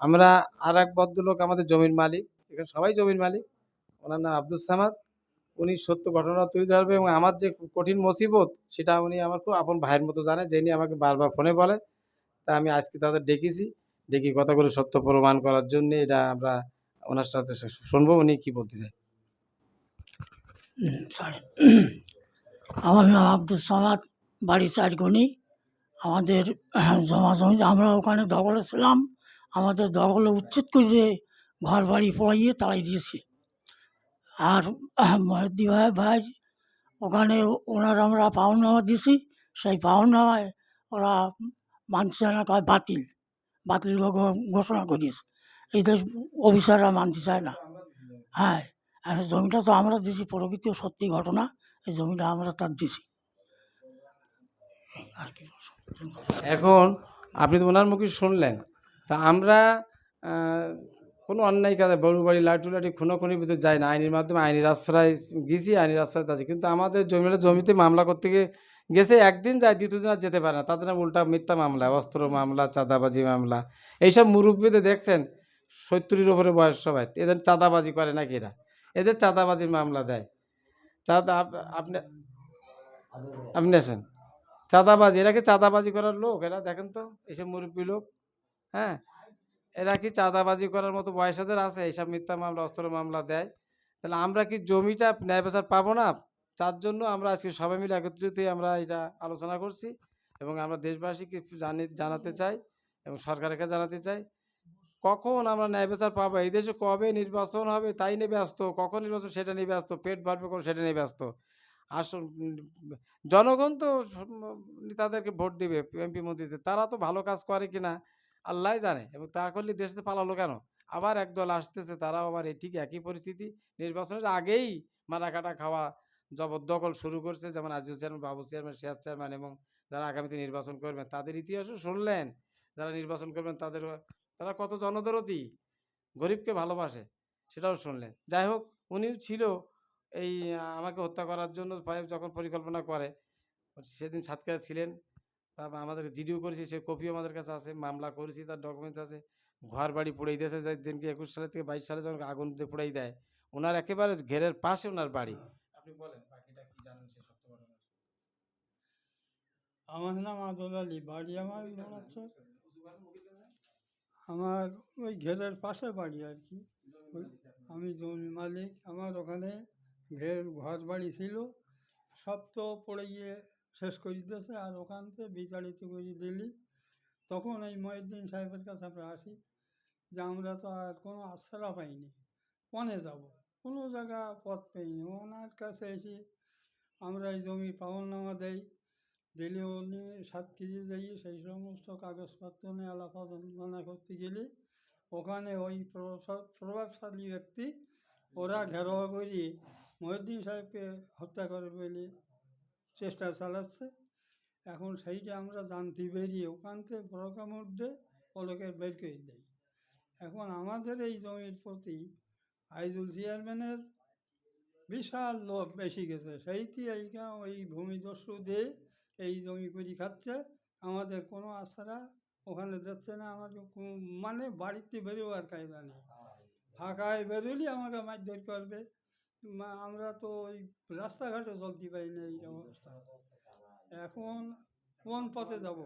আমরা আর এক ভদ্রলোক আমাদের জমির মালিক। এখানে সবাই জমির মালিক। ওনার নাম আব্দুল সামাদ। উনি সত্য ঘটনা তুলে ধরবে এবং আমার যে কঠিন মুসিবত, সেটা উনি আমার খুব আপন ভাইয়ের মতো জানে যিনি আমাকে বারবার ফোনে বলে। তা আমি আজকে তাদের ডেকেছি। ডেকে কথাগুলো সত্য প্রমাণ করার জন্য এটা আমরা ওনার সাথে শুনব, উনি কি বলতে চাই আমার নাম আব্দুল সামাদ, বাড়ি চারগনি। আমাদের জমা জমি, আমরা ওখানে দখলে ছিলাম। আমাদের দখলে উচ্ছেদ করে ঘর বাড়ি পড়াইয়ে তাড়াই দিয়েছে। আর মহাদি ভাই ভাই ওখানে ওনার আমরা পাওনামা দিয়েছি সেই পাওনামায় ওরা মানছে না, কয় বাতিল বাতিল ঘোষণা করিস এদের অফিসাররা মানতে চায় না। হ্যাঁ আর জমিটা তো আমরা দিছি, প্রকৃত সত্যি ঘটনা, এই জমিটা আমরা তার দিছি। এখন আপনি তো ওনার মুখে শুনলেন। তা আমরা কোনো অন্যায় কাজে বড় বাড়ি লাটু লাটি খুনোখুনির ভিতরে যাই না। আইনের মাধ্যমে আইনের আশ্রয় গেছি, আইনের আশ্রয় আছে কিন্তু আমাদের জমিটা জমিতে মামলা করতে গিয়ে গেছে, একদিন যায় দ্বিতীয় দিন আর যেতে পারে না। তাদের উল্টা মিথ্যা মামলা, অস্ত্র মামলা, চাঁদাবাজি মামলা, এইসব মুরব্বীদের দেখছেন সত্তরের ওপরে বয়স সবাই। এদের চাঁদাবাজি করে নাকি এরা? এদের চাঁদাবাজির মামলা দেয়। চাঁদা, আপ- আপনি আপনি আসেন। চাঁদাবাজি, এরা কি চাঁদাবাজি করার লোক? এরা দেখেন তো, এইসব মুরব্বী লোক। হ্যাঁ? এরা কি চাঁদাবাজি করার মতো বয়সাদের আছে? এইসব মিথ্যা মামলা, অস্ত্র মামলা দেয়? তাহলে আমরা কি জমিটা ন্যায় বেচার পাবো না? তার জন্য আমরা আজকে সবাই মিলে একত্রিত হয়ে আমরা এটা আলোচনা করছি এবং আমরা দেশবাসীকে জানি, জানাতে চাই এবং সরকারের কাছে জানাতে চাই। কখন আমরা ন্যায় বিচার পাবো? এই দেশে কবে নির্বাচন হবে? তাই নিয়ে ব্যস্ত। কখন নির্বাচন? সেটা নিয়ে ব্যস্ত। পেট ভরবে কোন সেটা নিয়ে ব্যস্ত। আসল জনগণ তো তাদেরকে ভোট দিবে, এমপি মন্ত্রীতে তারা তো ভালো কাজ করে কিনা? আল্লাহ জানে এবং তা করলে দেশে পালালো কেন? আবার একদল আসতেছে, তারাও আবার এই ঠিক একই পরিস্থিতি। নির্বাচনের আগেই মারা কাটা খাওয়া জবরদখল শুরু করছে। যেমন আজিজ চেয়ারম্যান বাবু চেয়ারম্যান শেয়ার চেয়ারম্যান এবং যারা আগামীতে নির্বাচন করবেন, তাদের ইতিহাসও শুনলেন। যারা নির্বাচন করবেন, তাদের তারা কত জনদরতি গরিবকে ভালোবাসে, সেটাও শুনলেন। যাই হোক, উনিও ছিল এই আমাকে হত্যা করার জন্য যখন পরিকল্পনা করে, সেদিন সাতক্ষীরা ছিলেন। তারপর আমাদের জিডিও করেছি সে কপিও আমাদের কাছে আছে মামলা করেছি তার ডকুমেন্টস আছে। ঘর বাড়ি পুড়াই দিয়েছে যে দিনকে একুশ সালে থেকে বাইশ সালে যখন আগুন দিয়ে পুড়াই দেয়। ওনার একেবারে ঘেরের পাশে ওনার বাড়ি। আপনি বলেন বাকিটা কি জানেন সে সত্য ঘটনা? আমার নাম আদল আলী বাড়ি আমার নোনাচর আমার ওই ঘেরের পাশে বাড়ি আর কি। আমি জমি মালিক আমার ওখানে ঘের ঘর বাড়ি ছিল। সব তো পড়ে গিয়ে শেষ করে দিয়েছে আর ওখান থেকে বিতাড়িত করে দিলি। তখন এই মহিউদ্দিন সাহেবের কাছে আমরা আসি যে আমরা তো আর কোনো আশ্রা পাইনি। কনে যাব? কোনো জায়গা পথ পাইনি। ওনার কাছে এসে আমরা এই জমি পাওনামা দেই। দিলে উনি সাত কেজি যাই সেই সমস্ত কাগজপত্র নিয়ে আলাপ করতে গেলে। ওখানে ওই প্রভাব- প্রভাবশালী ব্যক্তি ওরা ঘেরাও করে মহিউদ্দিন সাহেবকে হত্যা করে বলে চেষ্টা চালাচ্ছে। এখন সেইটা আমরা জানতে বেরিয়ে ওখান থেকে প্রোগ্রাম উঠে ওলোকে বের করে দেয়। এখন আমাদের এই জমির প্রতি আইজুল চেয়ারম্যানের বিশাল লোভ বেশি গেছে। সেইটি এইটা ওই ভূমিদস্যু দিয়ে এই জমি পুরি খাচ্ছে। আমাদের কোনো আশারা ওখানে দিচ্ছে না। আমাদের কোনো- মানে বাড়িতে বেরোবার কায়দা নেই। ফাঁকায় বেরোলে আমাকে মারধর করবে। আমরা তো ওই রাস্তাঘাটে চলতে পারি না এই অবস্থা এখন কোন পথে যাব?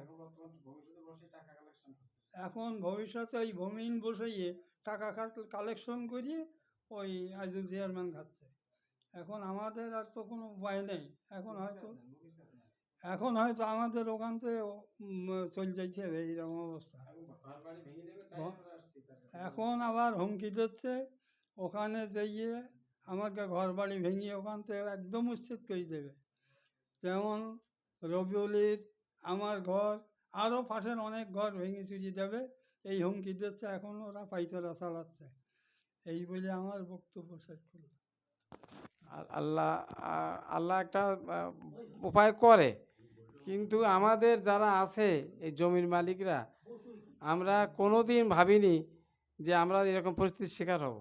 এখন ভবিষ্যতে ওই ভূমিহীন বসিয়ে টাকা কালেকশন করিয়ে ওই আইজুল চেয়ারম্যান খাচ্ছে। এখন আমাদের আর তো কোনো উপায় নেই। এখন হয়তো এখন হয়তো আমাদের ওখান থেকে চলে যাইতে হবে এইরকম অবস্থা। এখন আবার হুমকি দিচ্ছে। ওখানে যাইয়ে আমাকে ঘর বাড়ি ভেঙে ওখান থেকে একদম উচ্ছেদ করে দেবে। যেমন রবিউলির আমার ঘর, আরও পাশের অনেক ঘর ভেঙে চুরি দেবে, এই হুমকি দিচ্ছে, এখন ওরা পাইতরা চালাচ্ছে। এই বলে আমার বক্তব্য শেষ করলাম। আল্লাহ আল্লাহ একটা উপায় করে। কিন্তু আমাদের যারা আছে, এই জমির মালিকরা, আমরা কোনো দিন ভাবিনি যে আমরা এরকম পরিস্থিতির শিকার হব।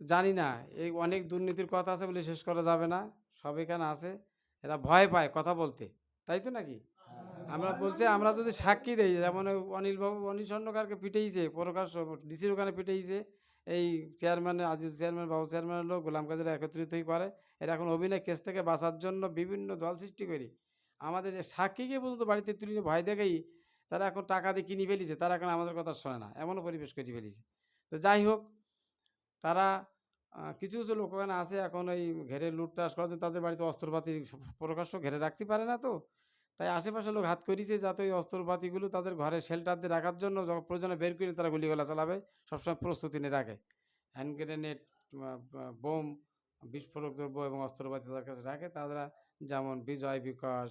জানি না, এই অনেক দুর্নীতির কথা আছে বলে শেষ করা যাবে না। সব এখানে আছে। এরা ভয় পায় কথা বলতে। তাই তো নাকি? আমরা বলছি, আমরা যদি সাক্ষী দেই, যেমন ওই অনিল স্বর্ণকারকে পিটেইছে প্রকাশ ডিসির ওখানে পিটেইছে, এই চেয়ারম্যান আজিজ চেয়ারম্যান বাবু চেয়ারম্যানের লোক গোলাম কাজের একত্রিত করে। এরা এখন অভিনয় কেস থেকে বাঁচার জন্য বিভিন্ন দল সৃষ্টি করি। আমাদের সাক্ষীকে পর্যন্ত বাড়িতে তুলে ভয় দেখেই, তারা এখন টাকা দিয়ে কিনে ফেলিছে, তারা এখন আমাদের কথা শোনে না। এমনও পরিবেশ করে ফেলিছে। তো যাই হোক তারা কিছু কিছু লোক ওখানে আছে, এখন ওই ঘেরে লুটটাস করছে তাদের বাড়িতে অস্ত্রপাতি প্রকাশ্য ঘেরে রাখতে পারে না তো। তাই আশেপাশে লোক হাত করিছে যাতে ওই অস্ত্রপাতিগুলো তাদের ঘরে শেল্টার দিয়ে রাখার জন্য যখন প্রয়োজনে বের করে তারা গুলিগোলা চালাবে, সবসময় প্রস্তুতি নিয়ে রাখে। হ্যান্ড গ্রেনেড বোম বিস্ফোরক দ্রব্য এবং অস্ত্রপাতি তাদের কাছে রাখে। তারা যেমন বিজয় বিকাশ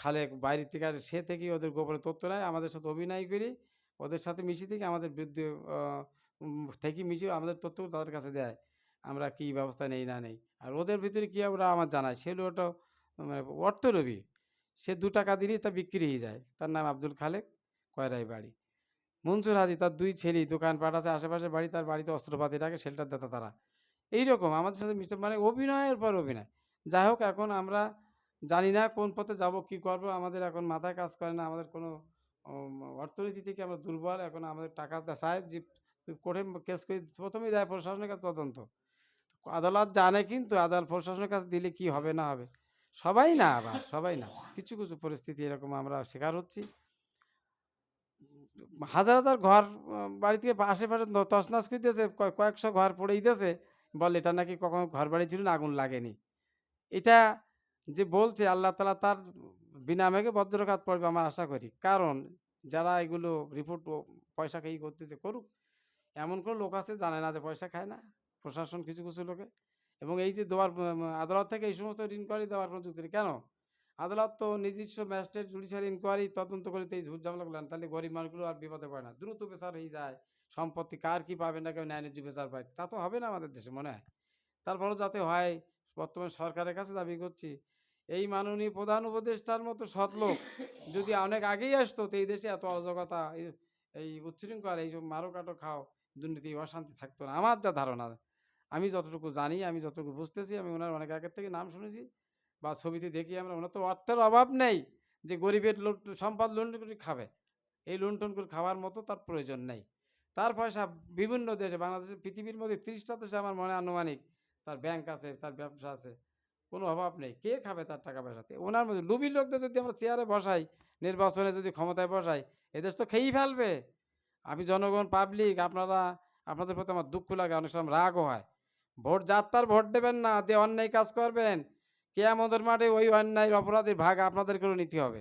খালেক বাইরের থেকে আসে, সে থেকেই ওদের গোপনে তথ্য নেয়। আমাদের সাথে অভিনয় করি, ওদের সাথে মিশি থেকে আমাদের বিরুদ্ধে থেকে মিশিয়ে আমাদের তথ্য তাদের কাছে দেয়, আমরা কী ব্যবস্থা নেই না নেই। আর ওদের ভিতরে কী ওরা আমার জানায়? সে লোকটা মানে অর্থলোভী। সে দু টাকা দিলেই তা বিক্রি হয়ে যায়। তার নাম আব্দুল খালেক, কয়রাই বাড়ি। মনসুর হাজি, তার দুই ছেলে দোকানপাট আছে আশেপাশে বাড়ি, তার বাড়িতে অস্ত্রপাতি রাখে, শেল্টার দাতা তারা। এইরকম আমাদের সাথে মিশতে মানে অভিনয়ের পর অভিনয়। যাই হোক, এখন আমরা জানি না কোন পথে যাব, কি করব, আমাদের এখন মাথায় কাজ করে না, আমাদের কোনো অর্থনীতি থেকে আমরা দুর্বল, এখন আমাদের টাকা চায় যে কোর্টে কেস করে, প্রথমেই দেয় প্রশাসনের কাছে তদন্ত। আদালত জানে কিন্তু আদালত প্রশাসনের কাছে দিলে কি হবে, না হবে। সবাই না আবার, সবাই না। কিছু কিছু পরিস্থিতি এরকম আমরা শিকার হচ্ছি। হাজার হাজার ঘর বাড়ি থেকে আশেপাশে তছনছ করে দিয়েছে কয়েকশো ঘর পড়েই দিয়েছে বলে, এটা নাকি কখনো ঘর বাড়ি ছিল না, আগুন লাগেনি? এটা যে বলছে, আল্লাহ তালা তার বিনা মেঘে বজ্রঘাত পড়বে, আমার আশা করি। কারণ, যারা এগুলো রিপোর্ট পয়সা খেয়ে করতেছে, করুক। এমন কোনো লোক আছে জানে না যে পয়সা খায় না? প্রশাসন কিছু কিছু লোকে। এবং এই যে দেওয়ার আদালত থেকে এই সমস্ত ইনকোয়ারি দেওয়ার কোনো যুক্তি কেন? আদালত তো নিজস্ব ম্যাজিস্ট্রেট জুডিশিয়াল ইনকোয়ারি তদন্ত করে এই ঝুট ঝামেলা করলেন তাহলে গরিব মানুষগুলো আর বিপদে পড়ে না। দ্রুত বিচার হয়ে যায়। সম্পত্তি কার কি পাবে না কেউ ন্যায় ন্যায্য বিচার পায়। তা তো হবে না আমাদের দেশে, মনে হয়। তারপরও যাতে হয়, বর্তমান সরকারের কাছে দাবি করছি, এই মাননীয় প্রধান উপদেষ্টার মতো সৎ লোক যদি অনেক আগেই আসতো, তো এই দেশে এত অজগতা, এই- এই উচ্ছৃঙ্খলা এইসব মারো কাটো খাও দুর্নীতি, অশান্তি থাকতো না। আমার যা ধারণা, আমি যতটুকু জানি, আমি যতটুকু বুঝতেছি, আমি ওনার অনেক আগের থেকে নাম শুনেছি বা ছবিতে দেখি আমরা, ওনার তো অর্থের অভাব নেই যে গরিবের সম্পদ লুণ্ঠন করে খাবে। এই লুণ্ঠন করে খাওয়ার মতো তার প্রয়োজন নেই। তার পয়সা বিভিন্ন দেশে বাংলাদেশের পৃথিবীর মধ্যে তিরিশটা দেশে আমার মনে আনুমানিক তার ব্যাংক আছে, তার ব্যবসা আছে। কোনো অভাব নেই। কে খাবে তার টাকা পয়সাতে? ওনার মধ্যে লুবি লোকদের যদি আমরা চেয়ারে বসাই, নির্বাচনে যদি ক্ষমতায় বসাই, এদেশ তো খেয়েই ফেলবে। আমি জনগণ পাবলিক আপনারা, আপনাদের প্রতি আমার দুঃখ লাগে, অনেক সময় রাগও হয়। ভোট যাত্রার ভোট দেবেন না, দিয়ে অন্যায় কাজ করবেন। কে আমাদের মাঠে ওই অন্যায়ের অপরাধের ভাগ আপনাদেরকেও নিতে হবে।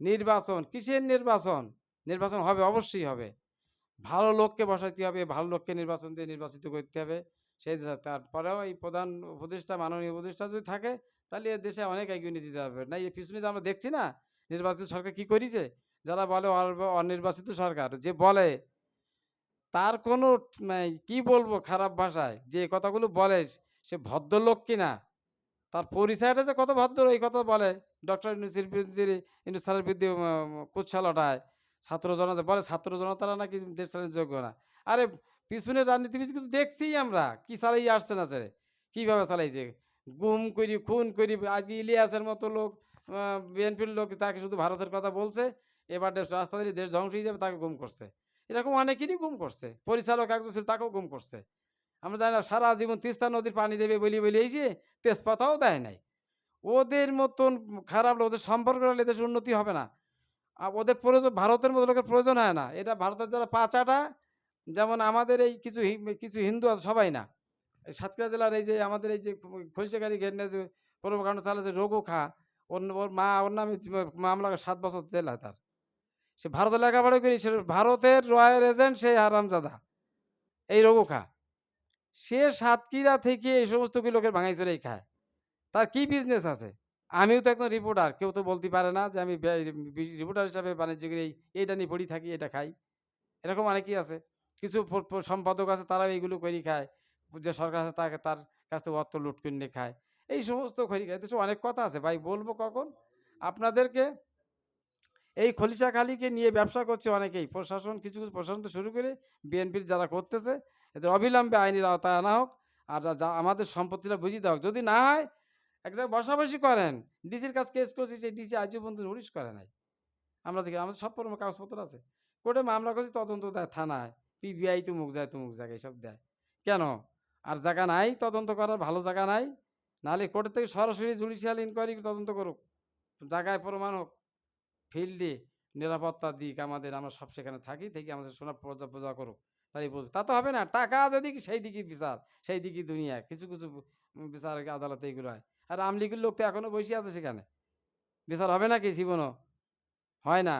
নির্বাচন, কিসের নির্বাচন? নির্বাচন হবে, অবশ্যই হবে। ভালো লোককে বসাইতে হবে, ভালো লোককে নির্বাচন দিয়ে নির্বাচিত করতে হবে। সেই তারপরেও এই প্রধান উপদেষ্টা, মাননীয় উপদেষ্টা যদি থাকে, তাহলে এ দেশে অনেক এগিয়ে নিয়ে দিতে হবে। না, এই পিছনে যে আমরা দেখছি না, নির্বাচিত সরকার কি করেছে? যারা বলে অনির্বাচিত সরকার যে বলে তার কোনো কি বলব খারাপ ভাষায় যে কথাগুলো বলে সে ভদ্রলোক কিনা তার পরিচয়টা যে কত ভদ্র এই কথা বলে ডক্টর ইউনুসের বিরুদ্ধে ইউনুস স্যারের বিরুদ্ধে ওঠায় ছাত্র জনতা বলে ছাত্র জনতারা নাকি দেশ চালানোর যোগ্য না আরে পিছনের রাজনীতিবিদ কিন্তু দেখছি আমরা কি চালাই আসছে না স্যারে কীভাবে চালাইছে গুম করি খুন করি আজকে ইলিয়াসের মতো লোক বিএনপির লোক তাকে শুধু ভারতের কথা বলছে এবার দেশ, রাস্তা দিয়ে দেশ ধ্বংস যাবে, তাকে গুম করছে। এরকম অনেকেরই গুম করছে। পরিচালক একজন ছিল, তাকেও গুম করছে। আমরা জানি না, সারা জীবন তিস্তা নদীর পানি দেবে বলি বলি, এই যে তেজপাতাও দেয় নাই। ওদের মতন খারাপ ওদের সম্পর্ক হলে দেশের উন্নতি হবে না। আর ওদের প্রয়োজন, ভারতের মতো লোকের প্রয়োজন হয় না। এটা ভারতের যারা পাচাটা যেমন আমাদের এই কিছু কিছু হিন্দু আছে, সবাই না। সাতক্ষীরা জেলার এই যে আমাদের এই যে খৈশাকারী ঘেরনে যে প্রভাকাণ্ড চালাচ্ছে রঘু খা। ওর ওর মা, ওর নামে মামলা সাত বছর জেল হয় তার। সে ভারতে লেখাপড়া করি, সে ভারতের রয়্যাল এজেন্ট সেই হারামজাদা। এই রঘু খা সে সাতক্ষীরা থেকে এই সমস্ত কি লোকের ভাঙাই চড়াই খায়? তার কি বিজনেস আছে? আমিও তো একজন রিপোর্টার কেউ তো বলতে পারে না যে আমি রিপোর্টার হিসাবে বাণিজ্যিকের এই, এইটা নিয়ে পড়ি থাকি, এটা খাই। এরকম অনেকেই আছে। কিছু সম্পাদক আছে, তারাও এইগুলো করি খায়। যে সরকার আছে, তাকে, তার কাছ থেকে অর্থ লুট করে খায়। এই সমস্ত খরি খায়। অনেক কথা আছে, ভাই, বলব কখন? আপনাদেরকে এই খলিশা খালিকে নিয়ে ব্যবসা করছে অনেকেই। প্রশাসন, কিছু কিছু প্রশাসন তো শুরু করে বিএনপির যারা করতেছে, এদের অবিলম্বে আইনের আওতায় আনা হোক আর যা- আমাদের সম্পত্তিটা বুঝিয়ে দেওয়া যদি না হয়, এক জায়গায় বসাবসি করেন। ডিসির কাছে কেস করছি, সেই ডিসি আজও পর্যন্ত নোটিশ করে নাই। আমরা দেখি, আমাদের সব পরম কাগজপত্র আছে। কোর্টে মামলা করছি, তদন্ত দেয় থানায়। পিবিআই তুমুক যায় তুমুক জায়গায় এইসব দেয়। কেন? আর জায়গা নাই, তদন্ত করার ভালো জায়গা নাই। নাহলে কোর্টের থেকে সরাসরি জুডিশিয়াল ইনকোয়ারি তদন্ত করুক। জায়গায় প্রমাণ হোক। ফিল্ডে নিরাপত্তা দিক আমাদের, আমরা সব সেখানে থাকি, থেকে আমাদের সোনা পূজা পূজা করুক। তাই বুঝুক তা তো হবে না, টাকা যেদিকে সেই দিকে বিচার, সেই দিকে দুনিয়া, কিছু কিছু বিচার আদালতে এগুলো হয়। আর আমলিগের লোক তো এখনও বসে আছে সেখানে। বিচার হবে না কি জীবনও? হয় না।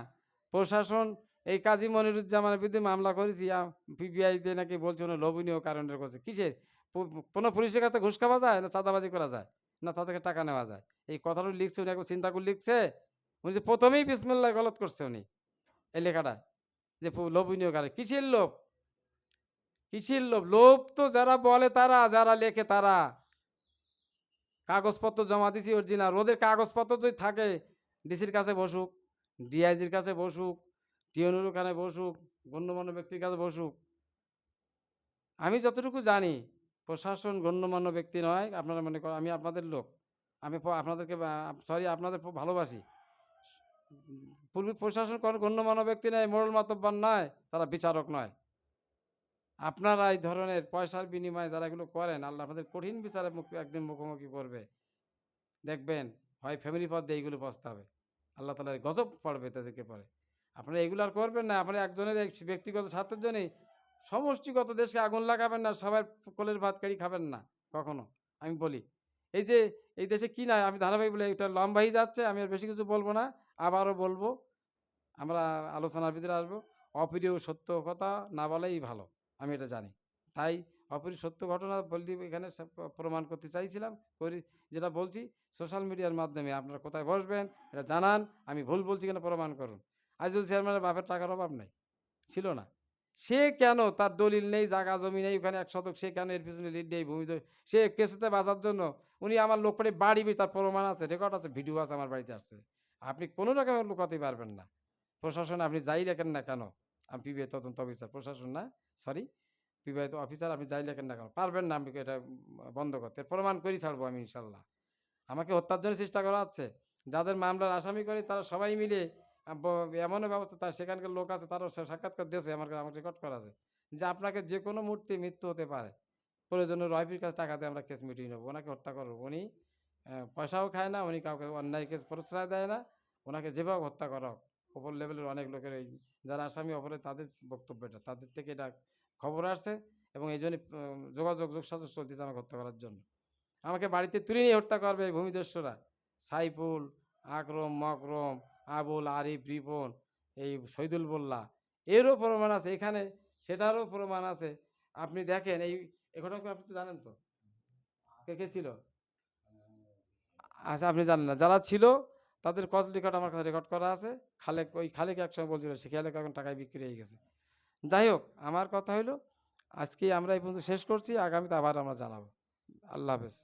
প্রশাসন, এই কাজী মনিরুজ্জামানের বিরুদ্ধে মামলা করেছি পিবিআইতে নাকি বলছে ওনার লোভনীয় কারণের করছে কিসের? কোনো পুলিশের কাছে ঘুষ খাওয়া যায় না চাঁদাবাজি করা যায়? না তা থেকে টাকা নেওয়া যায়? এই কথাটা লিখছে উনি, একবার চিন্তা করে লিখছে? উনি যে প্রথমেই বিসমুল্লাহ গলত করছে উনি, এই লেখাটা, যে লোভনীয় কারণ কিসের লোভ? কিসের লোভ? লোভ তো যারা বলে তারা, যারা লেখে তারা। কাগজপত্র জমা দিছি অরিজিনাল ওদের কাগজপত্র যদি থাকে, ডিসির কাছে বসুক, ডিআইজির কাছে বসুক টিএনুর ওখানে বসুক, গণ্যমান্য ব্যক্তির কাছে বসুক। আমি যতটুকু জানি, প্রশাসন গণ্যমান্য ব্যক্তি নয়, আপনারা মনে করেন আমি আপনাদের লোক। আমি আপনাদেরকে সরি, আপনাদের ভালোবাসি। পুলিশ প্রশাসন কোনো গণ্যমান্য ব্যক্তি নয় মোড়ল মাতব্বান নয় তারা বিচারক নয়। আপনারা এই ধরনের পয়সার বিনিময়ে যারা এগুলো করেন, আল্লাহ আপনাদের কঠিন বিচারে মুখ, একদিন মুখোমুখি করবে। দেখবেন, হয় ফ্যামিলি পথ দিয়ে এইগুলো পস্তাবে। আল্লাহ তালার গজব পড়বে তাদেরকে পরে আপনারা এগুলো আর করবেন না, আপনারা একজনের এক ব্যক্তিগত স্বার্থের জন্যই সমষ্টিগত দেশকে আগুন লাগাবেন না, সবাই কোলের ভাত কাড়ি খাবেন না, কখনো। আমি বলি, এই যে, এই দেশে কি না আমি ধারাবাহিক বলে এটা লম্বাই যাচ্ছে, আমি আর বেশি কিছু বলব না। আবারও বলব, আমরা আলোচনার ভিতরে আসব, অপ্রিয় সত্য কথা না বলাই ভালো, আমি এটা জানি। তাই অপ্রিয় সত্য ঘটনা বলতে এখানে প্রমাণ করতে চাইছিলাম, করি, যেটা বলছি, সোশ্যাল মিডিয়ার মাধ্যমে আপনারা কোথায় বসবেন, এটা জানান, আমি ভুল বলছি কেন প্রমাণ করুন। আইজুল চেয়ারম্যানের বাপের টাকার অভাব নেই, ছিল না। সে কেন তার দলিল নেই, জায়গা, জমি নেই, ওখানে এক শতক, সে কেন এর পিছনে লিড নেই, ভূমি সে কেসেতে বাঁচার জন্য উনি আমার লোক পাড়ি বাড়ি তার প্রমাণ আছে রেকর্ড আছে ভিডিও আছে, আমার বাড়িতে আসছে। আপনি কোনো রকমের লুকাতে পারবেন না। প্রশাসন আপনি যাই লেখেন না কেন, আমি পিবিআই তদন্ত অফিসার প্রশাসন না সরি বিবাহিত অফিসার আপনি যাই লেখেন না কেন, পারবেন না আমি এটা বন্ধ করতে প্রমাণ করি ছাড়বো আমি ইনশাল্লাহ। আমাকে হত্যার জন্য চেষ্টা করা হচ্ছে, যাদের মামলার আসামি করে তারা সবাই মিলে এমনও ব্যবস্থা তার সেখানকার লোক আছে, তারও সাক্ষাৎকার দিয়েছে, আমার আমার রেকর্ড করা আছে, যে আপনাকে যে কোনো মুহূর্তে মৃত্যু হতে পারে প্রয়োজনে রয়ফির কাছে টাকা দিয়ে আমরা কেস মিটিয়ে নেব, ওনাকে হত্যা করব, উনি পয়সাও খায় না, উনি কাউকে অন্যায় কেস প্রশ্রয় দেয় না ওনাকে যেভাবে হত্যা করা হোক। ওপর লেভেলের অনেক লোকের এই যারা আসামি অপরে তাদের বক্তব্য এটা, তাদের থেকে এটা খবর আসছে এবং এই জন্য যোগাযোগ যোগসাযোগ চলতেছে আমাকে হত্যা করার জন্য। আমাকে বাড়িতে তুলে নিয়ে হত্যা করবে এই ভূমিদস্যুরা। সাইফুল, আকরম, মকরম, আবুল, আরিফ, রিপন, এই শহীদুল বল্লা এরও প্রমাণ আছে, এখানে সেটারও প্রমাণ আছে। আপনি দেখেন, এই ঘটনা আপনি তো জানেন তো? কে কে ছিল? আচ্ছা আপনি জানেন না। যারা ছিল, তাদের কত রেকর্ড আমার কাছে রেকর্ড করা আছে। খালেক, ওই খালেক একসময় বলছিল, সে খালেক এখন টাকায় বিক্রি হয়ে গেছে। যাই হোক, আমার কথা হলো আজকে আমরা এই পর্যন্ত শেষ করছি, আগামীতে আবার আমরা জানাব। আল্লাহ হাফেজ।